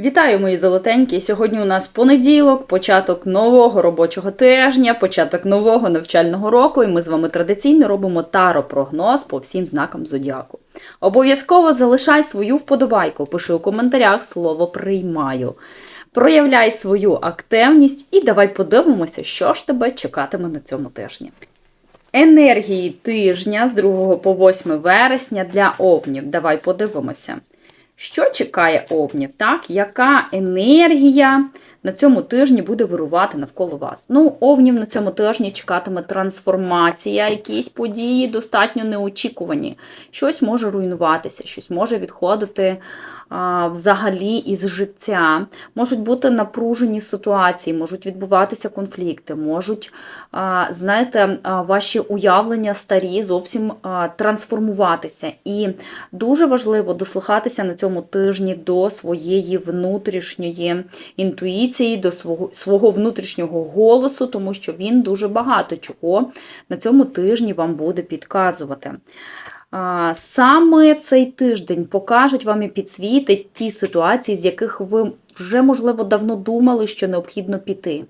Вітаю, мої золотенькі! Сьогодні у нас понеділок, початок нового робочого тижня, початок нового навчального року, і ми з вами традиційно робимо таро-прогноз по всім знакам зодіаку. Обов'язково залишай свою вподобайку, пиши у коментарях слово приймаю. Проявляй свою активність і давай подивимося, що ж тебе чекатиме на цьому тижні. Енергії тижня з 2 по 8 вересня для овнів. Давай подивимося. Що чекає овнів? Так? Яка енергія на цьому тижні буде вирувати навколо вас? Ну, овнів на цьому тижні чекатиме трансформація, якісь події достатньо неочікувані. Щось може руйнуватися, щось може відходити взагалі із життя. Можуть бути напружені ситуації, можуть відбуватися конфлікти, можуть, знаєте, ваші уявлення старі зовсім трансформуватися. І дуже важливо дослухатися на цьому тижні до своєї внутрішньої інтуїції, до свого, свого внутрішнього голосу, тому що він дуже багато чого на цьому тижні вам буде підказувати. Саме цей тиждень покажуть вам і підсвітить ті ситуації, з яких ви вже, можливо, давно думали, що необхідно піти.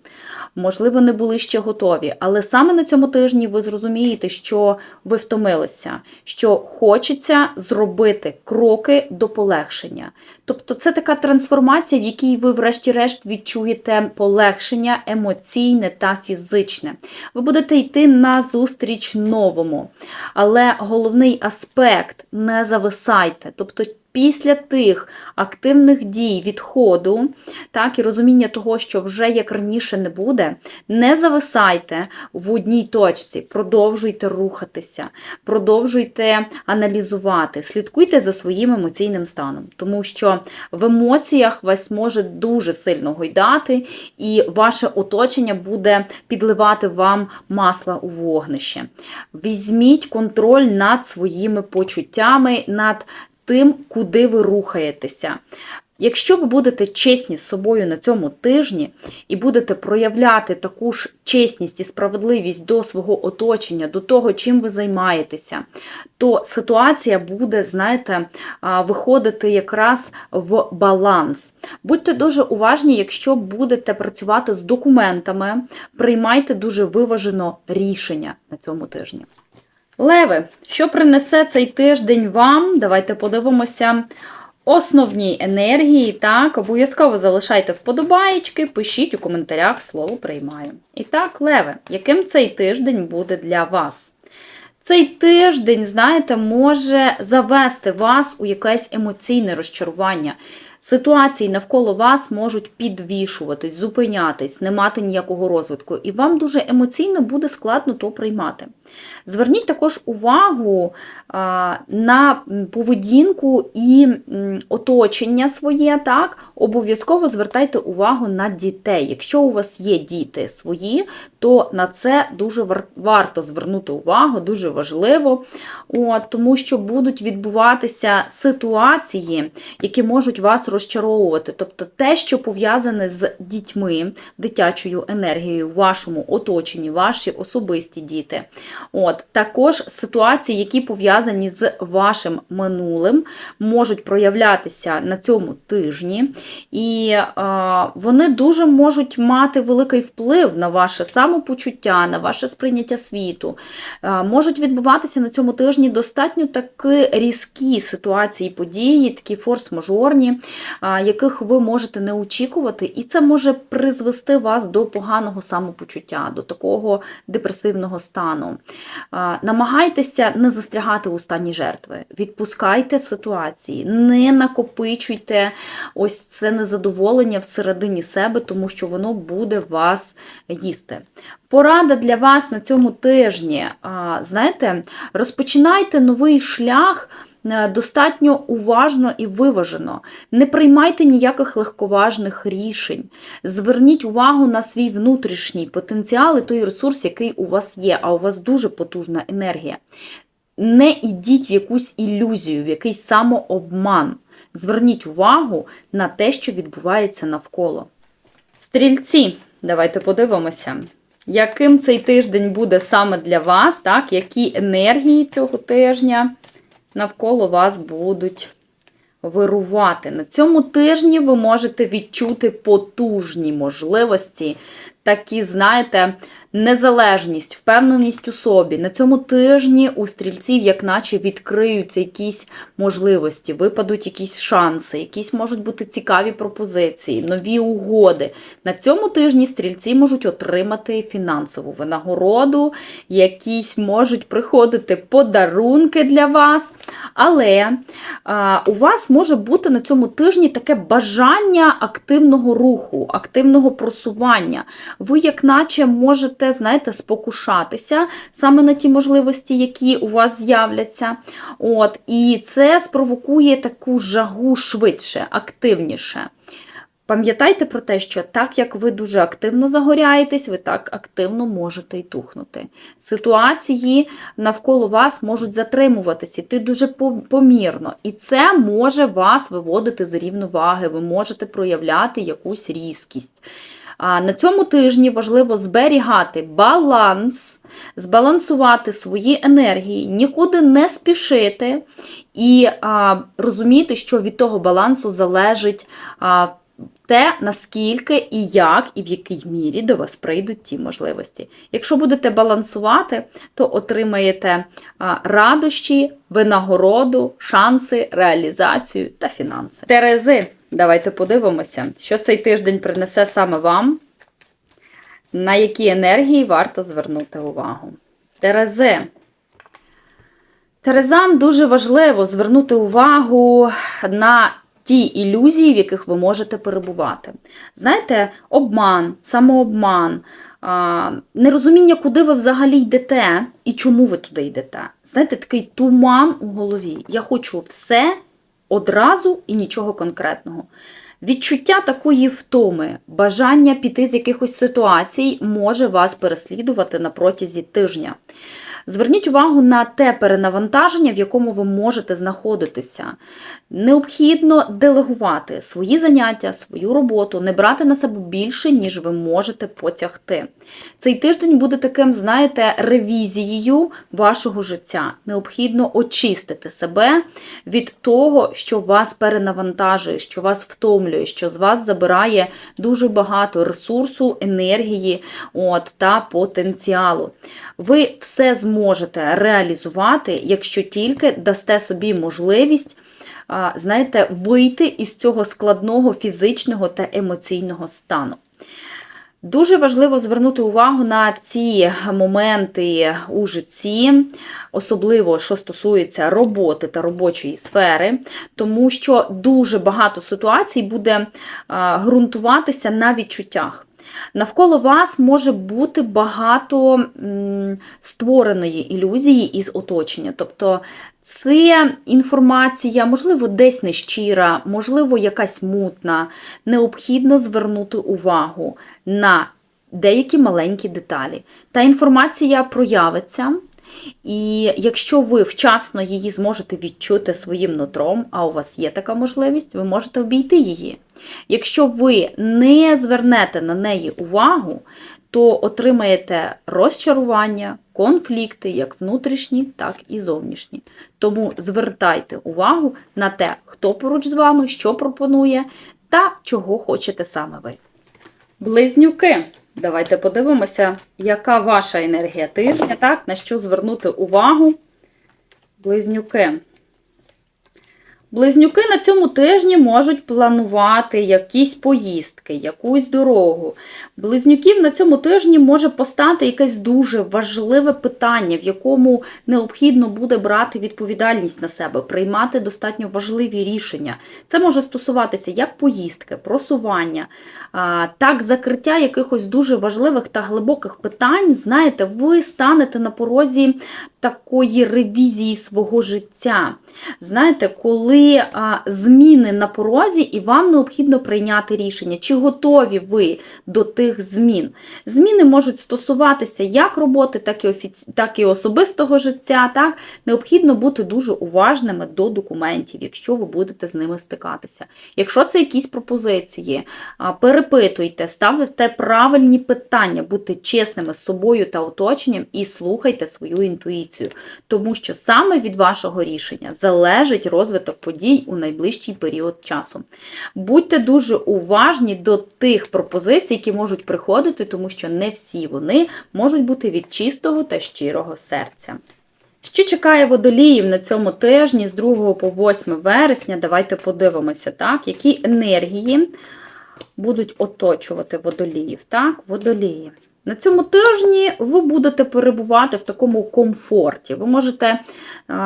Можливо, не були ще готові. Але саме на цьому тижні ви зрозумієте, що ви втомилися, що хочеться зробити кроки до полегшення. Тобто це така трансформація, в якій ви, врешті-решт, відчуєте полегшення емоційне та фізичне. Ви будете йти на зустріч новому. Але головний аспект не зависайте. Тобто Після тих активних дій відходу, так, і розуміння того, що вже як раніше не буде, не зависайте в одній точці, продовжуйте рухатися, продовжуйте аналізувати, слідкуйте за своїм емоційним станом, тому що в емоціях вас може дуже сильно гойдати, і ваше оточення буде підливати вам масла у вогнище. Візьміть контроль над своїми почуттями, над тим, куди ви рухаєтеся. Якщо ви будете чесні з собою на цьому тижні і будете проявляти таку ж чесність і справедливість до свого оточення, до того, чим ви займаєтеся, то ситуація буде, знаєте, виходити якраз в баланс. Будьте дуже уважні, якщо будете працювати з документами, приймайте дуже виважено рішення на цьому тижні. Леви, що принесе цей тиждень вам? Давайте подивимося основні енергії. Так, обов'язково залишайте вподобаєчки, пишіть у коментарях слово приймаю. І так, Леви, яким цей тиждень буде для вас? Цей тиждень, знаєте, може завести вас у якесь емоційне розчарування. Ситуації навколо вас можуть підвішуватись, зупинятись, не мати ніякого розвитку, і вам дуже емоційно буде складно то приймати. Зверніть також увагу на поведінку і оточення своє, так, обов'язково звертайте увагу на дітей. Якщо у вас є діти свої, то на це дуже варто звернути увагу, дуже важливо, От, тому що будуть відбуватися ситуації, які можуть вас розчаровувати. Тобто те, що пов'язане з дітьми, дитячою енергією в вашому оточенні, ваші особисті діти. От, Також ситуації, які пов'язані з вашим минулим, можуть проявлятися на цьому тижні, і е, вони дуже можуть мати великий вплив на ваше самопочуття, на ваше сприйняття світу. Е, можуть відбуватися на цьому тижні достатньо такі різкі ситуації, події, такі форс-мажорні, яких ви можете не очікувати, і це може призвести вас до поганого самопочуття, до такого депресивного стану. Намагайтеся не застрягати у стані жертви, відпускайте ситуації, не накопичуйте ось це незадоволення всередині себе, тому що воно буде вас їсти. Порада для вас на цьому тижні. Знаєте, розпочинайте новий шлях. Е, достатньо уважно і виважено. Не приймайте ніяких легковажних рішень. Зверніть увагу на свій внутрішній потенціал і той ресурс, який у вас є, а у вас дуже потужна енергія. Не йдіть в якусь ілюзію, в якийсь самообман. Зверніть увагу на те, що відбувається навколо. Стрільці, давайте подивимося, яким цей тиждень буде саме для вас, так? які енергії цього тижня навколо вас будуть вирувати. На цьому тижні ви можете відчути потужні можливості, такі, знаєте, незалежність, впевненість у собі. На цьому тижні у стрільців, як наче, відкриються якісь можливості, випадуть якісь шанси, якісь можуть бути цікаві пропозиції, нові угоди. На цьому тижні стрільці можуть отримати фінансову винагороду, якісь можуть приходити подарунки для вас. Але а, у вас може бути на цьому тижні таке бажання активного руху, активного просування. Ви, як наче, можете, знаєте, спокушатися саме на ті можливості, які у вас з'являться. От, І це спровокує таку жагу швидше, активніше. Пам'ятайте про те, що так як ви дуже активно загоряєтесь, ви так активно можете й тухнути. Ситуації навколо вас можуть затримуватися, йти дуже помірно. І це може вас виводити з рівноваги, ви можете проявляти якусь різкість. На цьому тижні важливо зберігати баланс, збалансувати свої енергії, нікуди не спішити і а, розуміти, що від того балансу залежить а, те, наскільки і як, і в якій мірі до вас прийдуть ті можливості. Якщо будете балансувати, то отримаєте радощі, винагороду, шанси, реалізацію та фінанси. Терези, давайте подивимося, що цей тиждень принесе саме вам, на які енергії варто звернути увагу. Терези. Терезам дуже важливо звернути увагу на ті ілюзії, в яких ви можете перебувати. Знаєте, обман, самообман, нерозуміння, куди ви взагалі йдете і чому ви туди йдете. Знаєте, такий туман у голові. Я хочу все одразу і нічого конкретного. Відчуття такої втоми, бажання піти з якихось ситуацій може вас переслідувати на протязі тижня. Зверніть увагу на те перенавантаження, в якому ви можете знаходитися. Необхідно делегувати свої заняття, свою роботу, не брати на себе більше, ніж ви можете потягти. Цей тиждень буде таким, знаєте, ревізією вашого життя. Необхідно очистити себе від того, що вас перенавантажує, що вас втомлює, що з вас забирає дуже багато ресурсу, енергії от, та потенціалу. Ви все зможете реалізувати, якщо тільки дасте собі можливість знаєте, вийти із цього складного фізичного та емоційного стану. Дуже важливо звернути увагу на ці моменти у житті, особливо що стосується роботи та робочої сфери, тому що дуже багато ситуацій буде ґрунтуватися на відчуттях. Навколо вас може бути багато створеної ілюзії із оточення. Тобто це інформація, можливо, десь нещира, можливо, якась мутна. Необхідно звернути увагу на деякі маленькі деталі. Та інформація проявиться. І якщо ви вчасно її зможете відчути своїм нутром, а у вас є така можливість, ви можете обійти її. Якщо ви не звернете на неї увагу, то отримаєте розчарування, конфлікти, як внутрішні, так і зовнішні. Тому звертайте увагу на те, хто поруч з вами, що пропонує та чого хочете саме ви. Близнюки. Давайте подивимося, яка ваша енергія тижня, так, на що звернути увагу. Близнюки. Близнюки на цьому тижні можуть планувати якісь поїздки, якусь дорогу. Близнюків на цьому тижні може постати якесь дуже важливе питання, в якому необхідно буде брати відповідальність на себе, приймати достатньо важливі рішення. Це може стосуватися як поїздки, просування, так закриття якихось дуже важливих та глибоких питань. Знаєте, ви станете на порозі такої ревізії свого життя. Знаєте, коли зміни на порозі, і вам необхідно прийняти рішення, чи готові ви до тих змін. Зміни можуть стосуватися як роботи, так і офіці... так і особистого життя. Так? Необхідно бути дуже уважними до документів, якщо ви будете з ними стикатися. Якщо це якісь пропозиції, перепитуйте, ставте правильні питання, будьте чесними з собою та оточенням і слухайте свою інтуїцію, тому що саме від вашого рішення залежить розвиток у найближчий період часу. Будьте дуже уважні до тих пропозицій, які можуть приходити, тому що не всі вони можуть бути від чистого та щирого серця. Що чекає водоліїв на цьому тижні з 2 по 8 вересня? Давайте подивимося, так, які енергії будуть оточувати водоліїв. Так, водолії. На цьому тижні ви будете перебувати в такому комфорті. Ви можете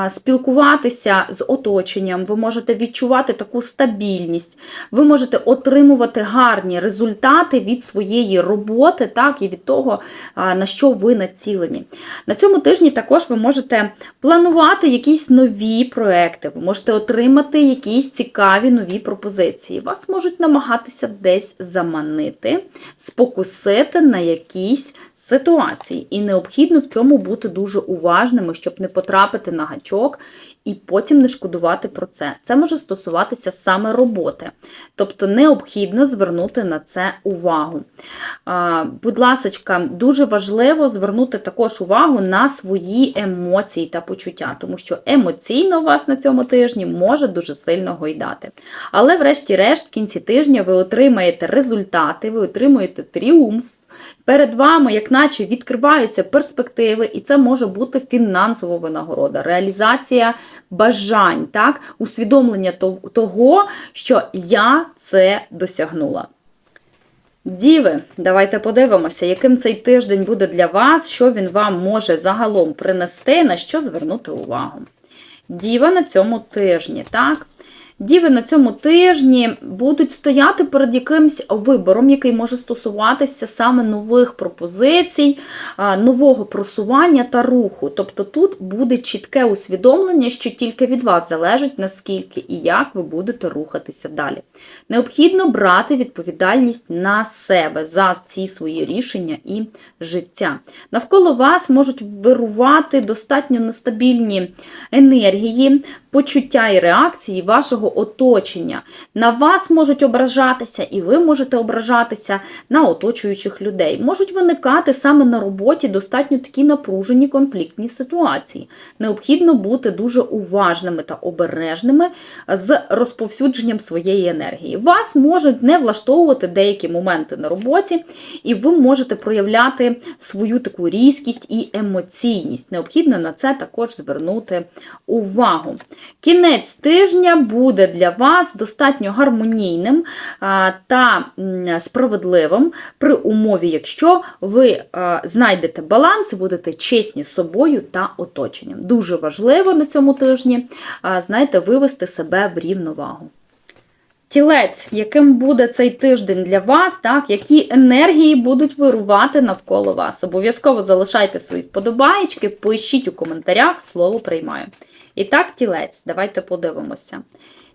спілкуватися з оточенням, ви можете відчувати таку стабільність, ви можете отримувати гарні результати від своєї роботи, так, і від того, на що ви націлені. На цьому тижні також ви можете планувати якісь нові проекти, ви можете отримати якісь цікаві нові пропозиції. Вас можуть намагатися десь заманити, спокусити на якісь ситуації. І необхідно в цьому бути дуже уважними, щоб не потрапити на гачок і потім не шкодувати про це. Це може стосуватися саме роботи. Тобто необхідно звернути на це увагу. Будь ласочка, дуже важливо звернути також увагу на свої емоції та почуття, тому що емоційно вас на цьому тижні може дуже сильно гойдати. Але, врешті-решт, в кінці тижня ви отримаєте результати, ви отримуєте тріумф. Перед вами, як наче, відкриваються перспективи, і це може бути фінансова винагорода, реалізація бажань, так? усвідомлення того, що я це досягнула. Діви, давайте подивимося, яким цей тиждень буде для вас, що він вам може загалом принести, на що звернути увагу. Діва на цьому тижні, так? Діви на цьому тижні будуть стояти перед якимсь вибором, який може стосуватися саме нових пропозицій, нового просування та руху. Тобто тут буде чітке усвідомлення, що тільки від вас залежить, наскільки і як ви будете рухатися далі. Необхідно брати відповідальність на себе за ці свої рішення і життя. Навколо вас можуть вирувати достатньо нестабільні енергії, почуття і реакції вашого оточення. На вас можуть ображатися, і ви можете ображатися на оточуючих людей. Можуть виникати саме на роботі достатньо такі напружені конфліктні ситуації. Необхідно бути дуже уважними та обережними з розповсюдженням своєї енергії. Вас можуть не влаштовувати деякі моменти на роботі, і ви можете проявляти свою таку різкість і емоційність. Необхідно на це також звернути увагу. Кінець тижня буде для вас достатньо гармонійним та справедливим при умові, якщо ви знайдете баланс будете чесні з собою та оточенням. Дуже важливо на цьому тижні, знаєте, вивести себе в рівновагу. Тілець, яким буде цей тиждень для вас, так, які енергії будуть вирувати навколо вас. Обов'язково залишайте свої вподобаєчки, пишіть у коментарях, слово приймаю. І так, тілець, давайте подивимося.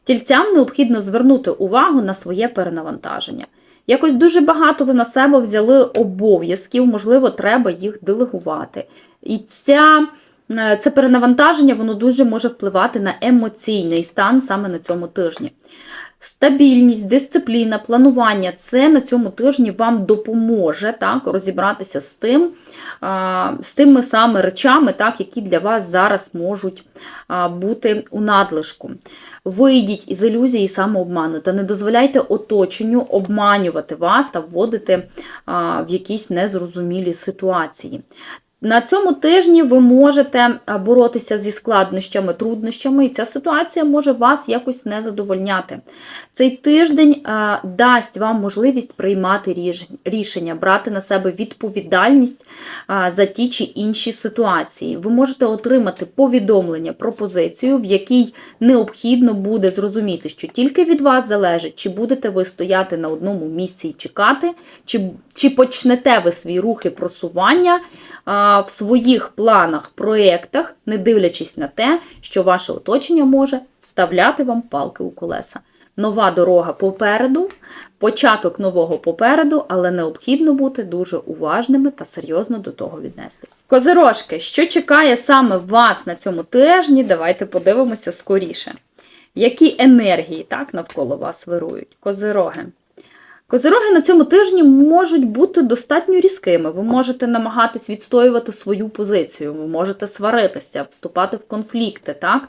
Тільцям необхідно звернути увагу на своє перенавантаження. Якось дуже багато ви на себе взяли обов'язків, можливо, треба їх делегувати. І ця, е, це перенавантаження воно дуже може впливати на емоційний стан саме на цьому тижні. Стабільність, дисципліна, планування це на цьому тижні вам допоможе так, розібратися з тим, з тими саме речами, так, які для вас зараз можуть бути у надлишку. Вийдіть із ілюзії самообману та не дозволяйте оточенню обманювати вас та вводити в якісь незрозумілі ситуації. На цьому тижні ви можете боротися зі складнощами, труднощами, і ця ситуація може вас якось не задовольняти. Цей тиждень дасть вам можливість приймати рішення, брати на себе відповідальність за ті чи інші ситуації. Ви можете отримати повідомлення, пропозицію, в якій необхідно буде зрозуміти, що тільки від вас залежить, чи будете ви стояти на одному місці і чекати, чи, чи почнете ви свої рухи просування в своїх планах, проєктах, не дивлячись на те, що ваше оточення може вставляти вам палки у колеса. Нова дорога попереду, початок нового попереду, але необхідно бути дуже уважними та серйозно до того віднестись. Козирожки, що чекає саме вас на цьому тижні? Давайте подивимося скоріше. Які енергії так навколо вас вирують? Козироги. Козироги на цьому тижні можуть бути достатньо різкими. Ви можете намагатись відстоювати свою позицію, ви можете сваритися, вступати в конфлікти. так?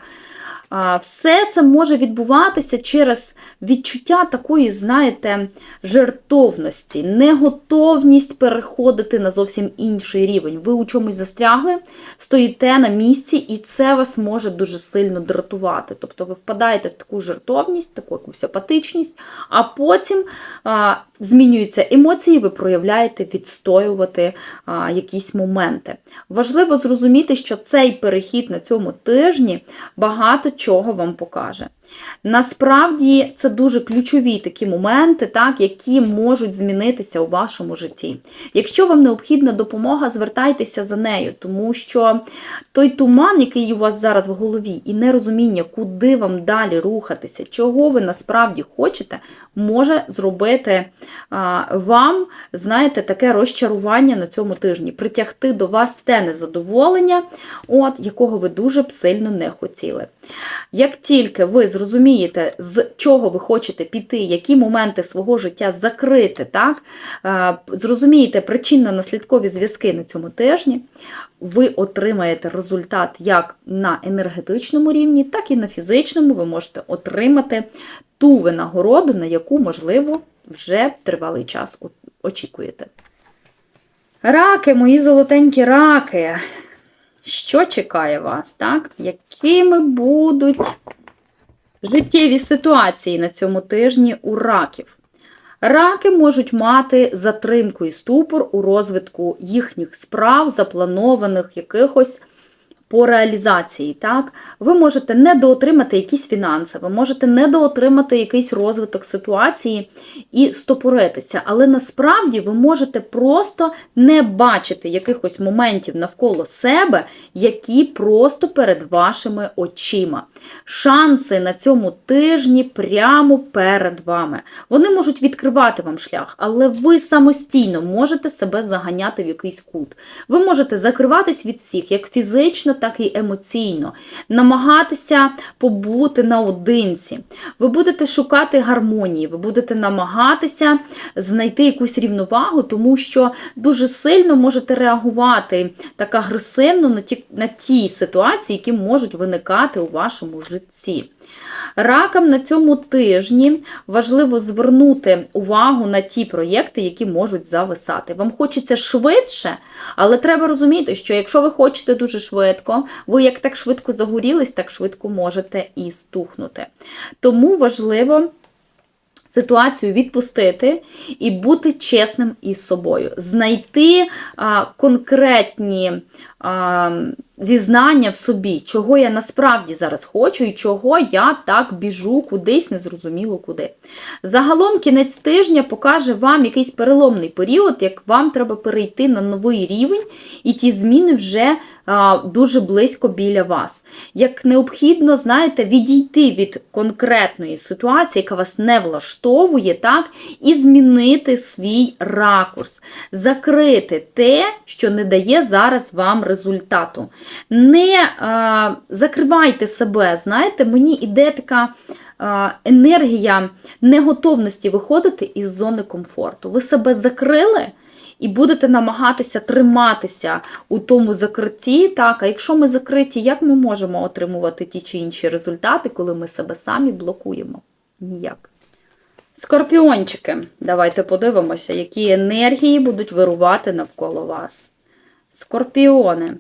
Все це може відбуватися через відчуття такої, знаєте, жертовності, неготовність переходити на зовсім інший рівень. Ви у чомусь застрягли, стоїте на місці, і це вас може дуже сильно дратувати. Тобто ви впадаєте в таку жертовність, таку якусь апатичність, а потім змінюються емоції, ви проявляєте відстоювати а, якісь моменти. Важливо зрозуміти, що цей перехід на цьому тижні багато чого вам покаже. Насправді це дуже ключові такі моменти, так, які можуть змінитися у вашому житті. Якщо вам необхідна допомога, звертайтеся за нею, тому що той туман, який у вас зараз в голові, і нерозуміння, куди вам далі рухатися, чого ви насправді хочете, може зробити вам, знаєте, таке розчарування на цьому тижні, притягти до вас те незадоволення, от, якого ви дуже б сильно не хотіли. Як тільки ви зрозумієте, з чого ви хочете піти, які моменти свого життя закрити, так, зрозумієте причинно-наслідкові зв'язки на цьому тижні, ви отримаєте результат як на енергетичному рівні, так і на фізичному. Ви можете отримати ту винагороду, на яку, можливо, вже тривалий час очікуєте. Раки, мої золотенькі раки. Що чекає вас, так? Якими будуть життєві ситуації на цьому тижні у раків? Раки можуть мати затримку і ступор у розвитку їхніх справ, запланованих якихось по реалізації. Так? Ви можете недоотримати якісь фінанси, ви можете недоотримати якийсь розвиток ситуації і стопоритися. Але насправді ви можете просто не бачити якихось моментів навколо себе, які просто перед вашими очима. Шанси на цьому тижні прямо перед вами. Вони можуть відкривати вам шлях, але ви самостійно можете себе заганяти в якийсь кут. Ви можете закриватись від всіх, як фізично, так і емоційно, намагатися побути наодинці. Ви будете шукати гармонії, ви будете намагатися знайти якусь рівновагу, тому що дуже сильно можете реагувати так агресивно на ті, на ті ситуації, які можуть виникати у вашому житті. Ракам на цьому тижні важливо звернути увагу на ті проєкти, які можуть зависати. Вам хочеться швидше, але треба розуміти, що якщо ви хочете дуже швидко, ви як так швидко загорілись, так швидко можете і стухнути. Тому важливо. Ситуацію відпустити і бути чесним із собою, знайти а, конкретні зізнання в собі, чого я насправді зараз хочу і чого я так біжу кудись, незрозуміло куди. Загалом кінець тижня покаже вам якийсь переломний період, як вам треба перейти на новий рівень, і ті зміни вже а, дуже близько біля вас. Як необхідно, знаєте, відійти від конкретної ситуації, яка вас не влаштовує, так, і змінити свій ракурс, закрити те, що не дає зараз вам результату. Не а, закривайте себе, знаєте, мені іде така. Енергія неготовності виходити із зони комфорту. Ви себе закрили і будете намагатися триматися у тому закритті. Так, а якщо ми закриті, як ми можемо отримувати ті чи інші результати, коли ми себе самі блокуємо? Ніяк. Скорпіончики, давайте подивимося, які енергії будуть вирувати навколо вас. Скорпіони.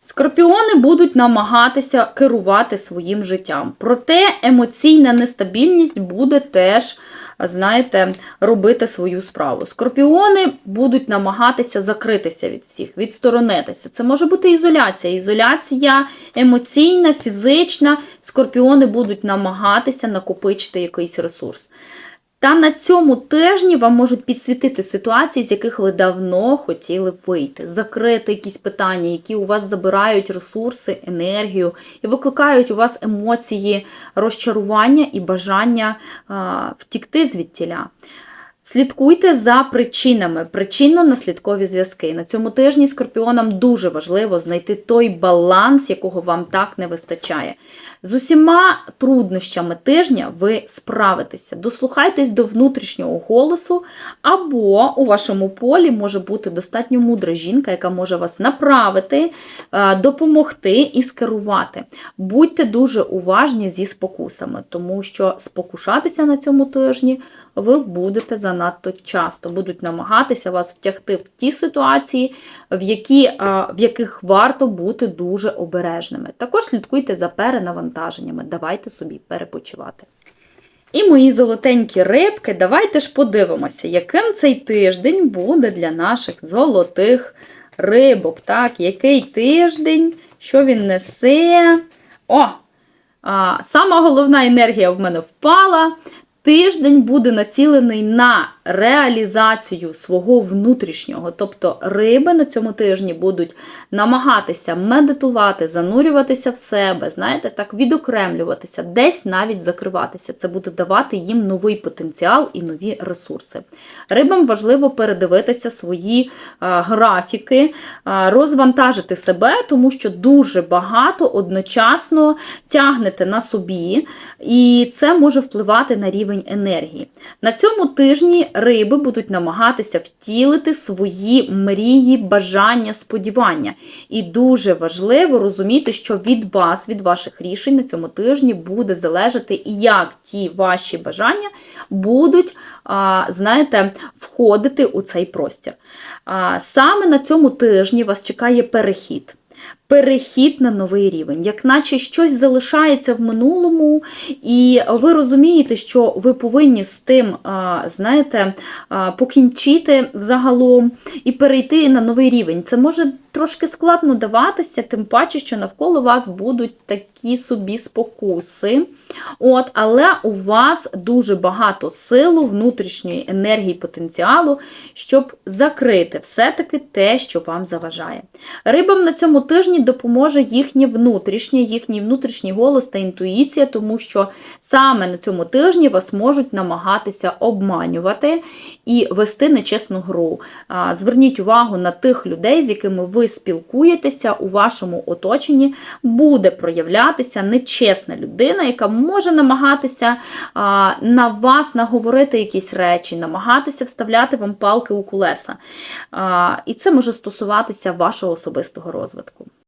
Скорпіони будуть намагатися керувати своїм життям. Проте емоційна нестабільність буде теж, знаєте, робити свою справу. Скорпіони будуть намагатися закритися від всіх, відсторонитися. Це може бути ізоляція. Ізоляція емоційна, фізична. Скорпіони будуть намагатися накопичити якийсь ресурс. Та на цьому тижні вам можуть підсвітити ситуації, з яких ви давно хотіли вийти, закрити якісь питання, які у вас забирають ресурси, енергію і викликають у вас емоції розчарування і бажання а, втікти звідтіля. Слідкуйте за причинами, причинно-наслідкові зв'язки. На цьому тижні скорпіонам дуже важливо знайти той баланс, якого вам так не вистачає. З усіма труднощами тижня ви справитеся. Дослухайтесь до внутрішнього голосу, або у вашому полі може бути достатньо мудра жінка, яка може вас направити, е, допомогти і скерувати. Будьте дуже уважні зі спокусами, тому що спокушатися на цьому тижні ви будете занадто часто. Будуть намагатися вас втягти в ті ситуації, в, які, в яких варто бути дуже обережними. Також слідкуйте за перенавантаженнями, давайте собі перепочивати. І мої золотенькі рибки, давайте ж подивимося, яким цей тиждень буде для наших золотих рибок. Так, який тиждень, що він несе. О! А, Сама головна енергія в мене впала. Тиждень буде націлений на реалізацію свого внутрішнього. Тобто риби на цьому тижні будуть намагатися медитувати, занурюватися в себе, знаєте, так відокремлюватися, десь навіть закриватися. Це буде давати їм новий потенціал і нові ресурси. Рибам важливо передивитися свої а, графіки, а, розвантажити себе, тому що дуже багато одночасно тягнете на собі, і це може впливати на рівень енергії. На цьому тижні риби будуть намагатися втілити свої мрії, бажання, сподівання. І дуже важливо розуміти, що від вас, від ваших рішень на цьому тижні буде залежати, як ті ваші бажання будуть, знаєте, входити у цей простір. Саме на цьому тижні вас чекає перехід. Перехід на новий рівень, як наче щось залишається в минулому, і ви розумієте, що ви повинні з тим, знаєте, покінчити взагалом і перейти на новий рівень. Це може трошки складно даватися, тим паче, що навколо вас будуть такі собі спокуси. От, Але у вас дуже багато силу, внутрішньої енергії, потенціалу, щоб закрити все-таки те, що вам заважає. Рибам на цьому тижні допоможе їхнє внутрішнє, їхній внутрішній голос та інтуїція, тому що саме на цьому тижні вас можуть намагатися обманювати і вести нечесну гру. Зверніть увагу на тих людей, з якими ви спілкуєтеся у вашому оточенні, буде проявлятися нечесна людина, яка може намагатися а, на вас наговорити якісь речі, намагатися вставляти вам палки у колеса. А, І це може стосуватися вашого особистого розвитку.